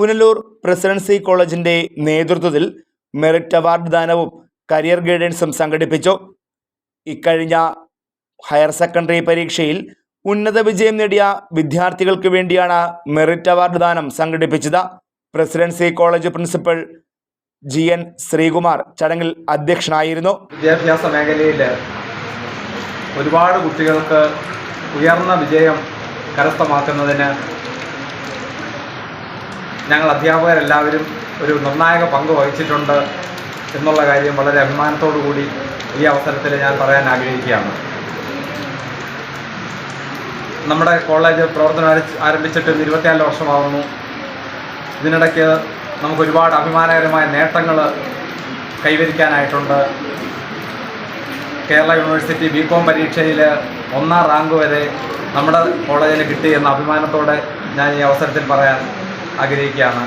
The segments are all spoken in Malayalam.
പുനലൂർ പ്രസിഡൻസി കോളേജിന്റെ നേതൃത്വത്തിൽ മെറിറ്റ് അവാർഡ് ദാനവും കരിയർ ഗൈഡൻസും സംഘടിപ്പിച്ചു. ഇക്കഴിഞ്ഞ ഹയർ സെക്കൻഡറി പരീക്ഷയിൽ ഉന്നത വിജയം നേടിയ വിദ്യാർത്ഥികൾക്ക് വേണ്ടിയാണ് മെറിറ്റ് അവാർഡ് ദാനം സംഘടിപ്പിച്ചത്. Presidency college principal G N Sreekumar ചടങ്ങിൽ അധ്യക്ഷനായിരുന്നു. വിദ്യാഭ്യാസ മേഖലയിൽ ഒരുപാട് കുട്ടികൾക്ക് ഉയർന്ന വിജയം കരസ്ഥമാക്കുന്നതിന് ഞങ്ങൾ അധ്യാപകരെല്ലാവരും ഒരു നിർണായക പങ്ക് വഹിച്ചിട്ടുണ്ട് എന്നുള്ള കാര്യം വളരെ അഭിമാനത്തോടു കൂടി ഈ അവസരത്തിൽ ഞാൻ പറയാൻ ആഗ്രഹിക്കുകയാണ്. നമ്മുടെ കോളേജ് പ്രവർത്തനം ആരംഭിച്ചിട്ട് ഇരുപത്തിനാല് വർഷമാകുന്നു ഇതിനിടയ്ക്ക് നമുക്ക് ഒരുപാട് അഭിമാനകരമായ നേട്ടങ്ങൾ കൈവരിക്കാനായിട്ടുണ്ട്. കേരള യൂണിവേഴ്സിറ്റി ബി കോം പരീക്ഷയിൽ ഒന്നാം റാങ്ക് വരെ നമ്മുടെ കോളേജിന് കിട്ടി എന്ന അഭിമാനത്തോടെ ഞാൻ ഈ അവസരത്തിൽ പറയാൻ ആഗ്രഹിക്കുകയാണ്.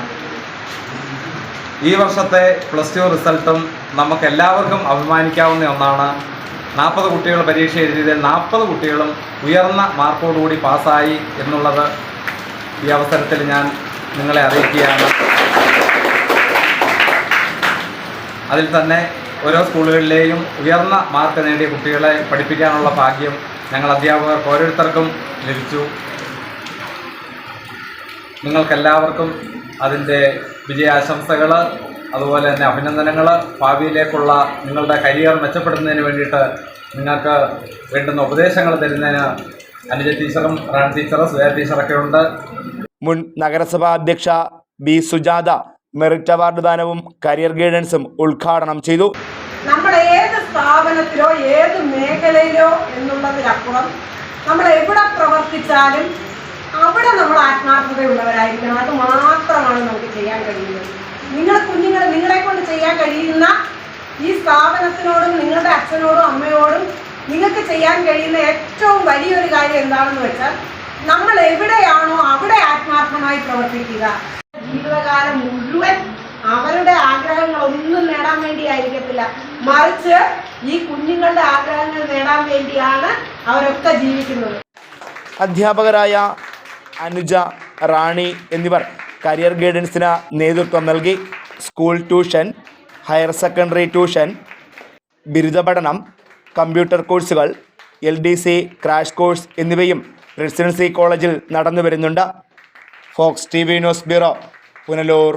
ഈ വർഷത്തെ പ്ലസ് ടു റിസൾട്ടും നമുക്ക് എല്ലാവർക്കും അഭിമാനിക്കാവുന്ന ഒന്നാണ്. നാൽപ്പത് കുട്ടികൾ പരീക്ഷ എഴുതിയതിൽ നാൽപ്പത് കുട്ടികളും ഉയർന്ന മാർക്കോടുകൂടി പാസ്സായി എന്നുള്ളത് ഈ അവസരത്തിൽ ഞാൻ നിങ്ങളെ അറിയിക്കുകയാണ്. അതിൽ തന്നെ ഓരോ സ്കൂളുകളിലെയും ഉയർന്ന മാർക്ക് നേടിയ കുട്ടികളെ പഠിപ്പിക്കാനുള്ള ഭാഗ്യം ഞങ്ങൾ അധ്യാപകർക്ക് ഓരോരുത്തർക്കും ലഭിച്ചു. നിങ്ങൾക്കെല്ലാവർക്കും അതിന്റെ വിജയാശംസകൾ അതുപോലെ തന്നെ അഭിനന്ദനങ്ങൾ. ഭാവിയിലേക്കുള്ള നിങ്ങളുടെ കരിയർ മെച്ചപ്പെടുന്നതിന് വേണ്ടിയിട്ട് നിങ്ങൾക്ക് വേണ്ടുന്ന ഉപദേശങ്ങൾ തരുന്നതിന് അനുജ ടീച്ചറും റാൻ ടീച്ചറും സുധാ ടീച്ചറൊക്കെ ഉണ്ട്. മുൻ നഗരസഭാ അധ്യക്ഷ ബി സുജാത മെറിറ്റ് അവാർഡ് ദാനവും കരിയർ ഗൈഡൻസും ഉദ്ഘാടനം ചെയ്തു. നമ്മൾ ഏത് സ്ഥാപനത്തിലോ ഏത് മേഖലയിലോ എന്നുള്ളതിനപ്പുറം നമ്മൾ എവിടെ പ്രവർത്തിച്ചാലും അവിടെ നമ്മൾ ആത്മാർത്ഥതയുള്ളവരായിരിക്കണം. അത് മാത്രമാണ് നമുക്ക് ചെയ്യാൻ കഴിയുന്നത്. നിങ്ങൾ കുഞ്ഞുങ്ങൾ നിങ്ങളെ കൊണ്ട് ചെയ്യാൻ കഴിയുന്ന ഈ സ്ഥാപനത്തിനോടും നിങ്ങളുടെ അച്ഛനോടും അമ്മയോടും നിങ്ങൾക്ക് ചെയ്യാൻ കഴിയുന്ന ഏറ്റവും വലിയൊരു കാര്യം എന്താണെന്ന് വെച്ചാൽ നമ്മൾ എവിടെയാണോ അവിടെ ആത്മാർത്ഥമായി പ്രവർത്തിക്കുക. ജീവിതകാലം മുഴുവൻ അവരുടെ ആഗ്രഹങ്ങൾ ഒന്നും നേടാൻ വേണ്ടി ആയിരിക്കത്തില്ല മറിച്ച് ഈ കുഞ്ഞുങ്ങളുടെ ആഗ്രഹങ്ങൾ നേടാൻ വേണ്ടിയാണ് അവരൊക്കെ ജീവിക്കുന്നത്. അധ്യാപകരായ അനുജ റാണി എന്നിവർ കരിയർ ഗൈഡൻസിന് നേതൃത്വം നൽകി. School tuition higher secondary tuition ബിരുദ പഠനം കമ്പ്യൂട്ടർ കോഴ്സുകൾ L D C crash course എന്നിവയും പ്രസിഡൻസി കോളേജിൽ നടന്നു വരുന്നുണ്ട് Fox T V news bureau Punalur.